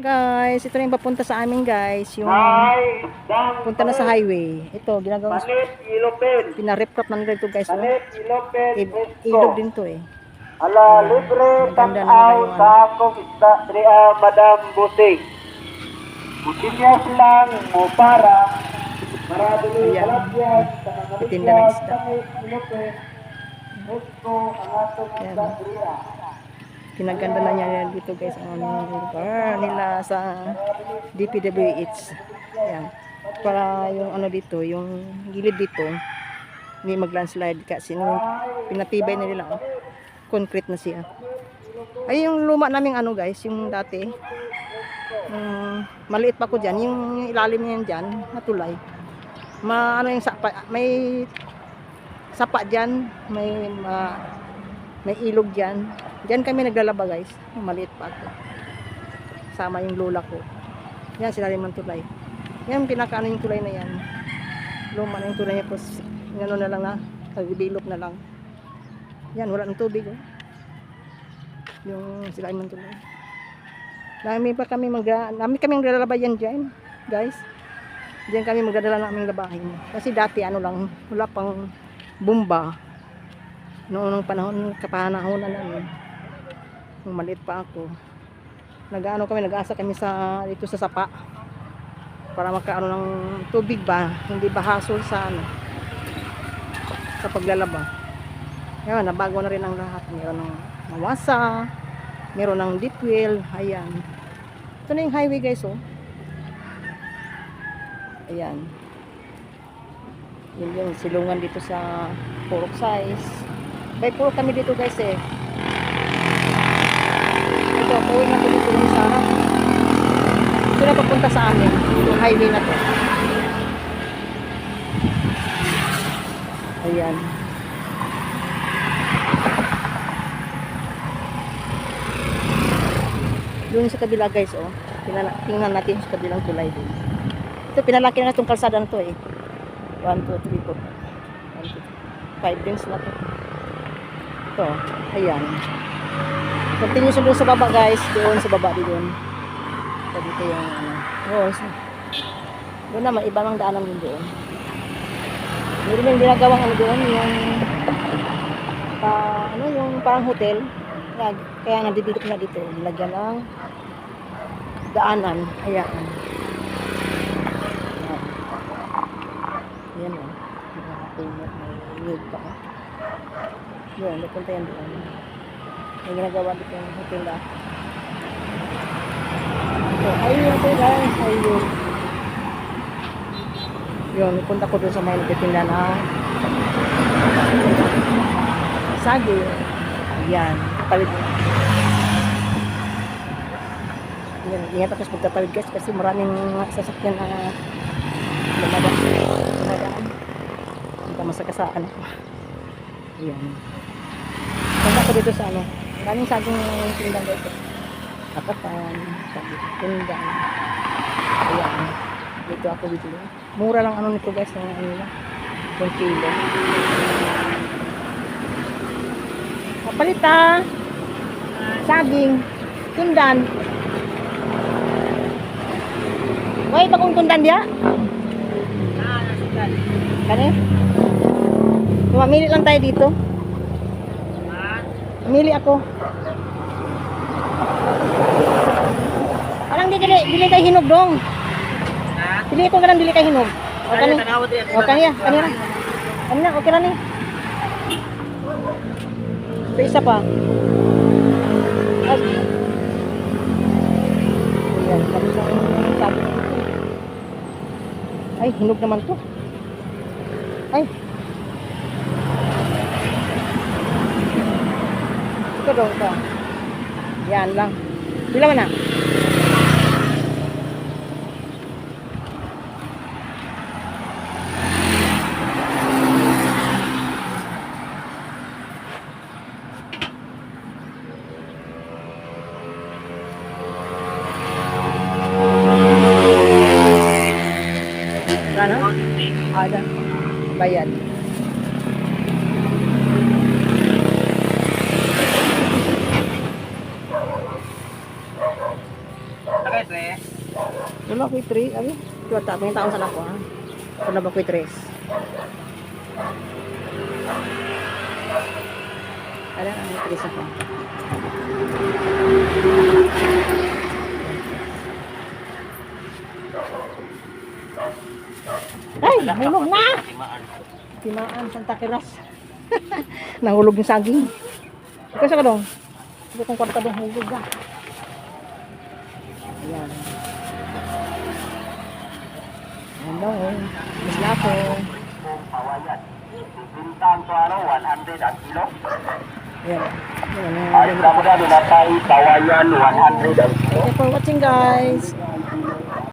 guys, ito na yung papunta sa amin guys, yung punta na sa highway. Ito, ginagawa, pinarip-rap na nila ito guys. Oh. Presko. ilog din to eh. Ala, libre, tanaw sa akong isda, Tria, Madam Busing. Butinyas lang mo para para dili kalapyan sa mga Titinda ng isda. Presko, ang atong isda, Tria. Pinaganda na niya dito guys ang lugar nila sa DPWH. Ayan. Para yung ano dito, yung gilid dito, hindi mag-landslide kasi nung pinatibay na nila, oh, concrete na siya. Ay, yung luma naming ano guys, yung dati, um, maliit pa ko dyan, yung ilalim niyan dyan, natulay. Ma, ano yung sapa, may sapa dyan, may ma, may ilog dyan. Diyan kami naglalaba guys. Maliit pa ako. Sama yung lola ko. Yan, sila rin ng tulay. Yan, pinakaano yung tulay na yan. Luma na yung tulay niya. Tapos, ano na lang na, nagbilok na lang. Yan, wala ng tubig. Oh. Yung sila ng tulay. Dami pa kami mag, dami kami naglalaba yan dyan, guys. Diyan kami magdadala ng aming labahin. Kasi dati ano lang, wala pang bumba. Noong panahon, kapanahonan na yun. Nung maliit pa ako. Nag-ano kami, nag-asa kami sa, dito sa sapa. Para magkaano ng tubig ba, hindi ba hasol sa ano, sa paglalaba. Ngayon, nabago na rin ang lahat. Meron ng mawasa, meron ng deep well, ayan. Ito na yung highway guys, oh. Ayan. Yun yung silungan dito sa Purok Size. May puro kami dito guys eh. Ito, pauwi na ko dito sa Ito na papunta sa amin. Yung highway na to. Ayan. Doon sa kabila guys oh. Tingnan, tingnan natin sa kabilang tulay din. Ito pinalaki na itong kalsada na to eh. 1, 2, 3, 4. 1, 2, 5 lanes na to. Ito, ayan. Continue siya sa baba guys. Doon sa baba doon. Ito dito yung ano. Oh, so, doon naman, iba mang daanan din doon. Meron yung ginagawang ano doon, yung pa, ano, yung parang hotel. Kaya, kaya nandito na dito. Nilagyan ng daanan. Ayan. Ayan o. May need pa ko. Yun, napunta yan doon. May ginagawa dito yung hotel na. So, ayun ito guys. Ayun. Yun, punta ko doon sa may nagtitinda na sagi. Ayan. Tawid. Ayan, ingat ako sa pagtatawid guys kasi maraming mga sasakyan na lumadaan. Lumadaan. Hindi ka masakasaan ako. Ayan. Punta ko dito sa ano. Maraming saging tindang dito. Akatan, sabi, tindang. Ayan. Dito ako dito. Mura lang ano nito guys, ng ano lang. 1 kilo. Kapalita. Saging. Tundan. Wait, bagong tundan dia? Kani? Mamili lang tayo dito. Mamili ako. Parang di dili, dili tayo hinog dong. Dili ko ganang dili kayo hinog. O kani. O kani ya, kani na. Kani na, okay na ni. Ito isa pa. Sa. Ay, hinog naman to. Ay. Ito ito. Yan lang. Man na? Ano? Ada. Bayad. Okay, Dre. Wala ko 3. Abi, tuwa ta. May taon sa ako ha. Wala ba ko 3? Ala, ang 3 ako. Ay, hulog na! Timaan, Santa Kiras. Nahulog yung saging. Ikaw sa kadong. Ito kong kwarta dong hulog ka. Ayan. Mas na ako. Kawayan. Bintang 100 ang kilo. Ayan. Ayan. Ay, Ayan. kamuda, nila tayo, kawayan, 100 ang kilo. Thank you for watching guys.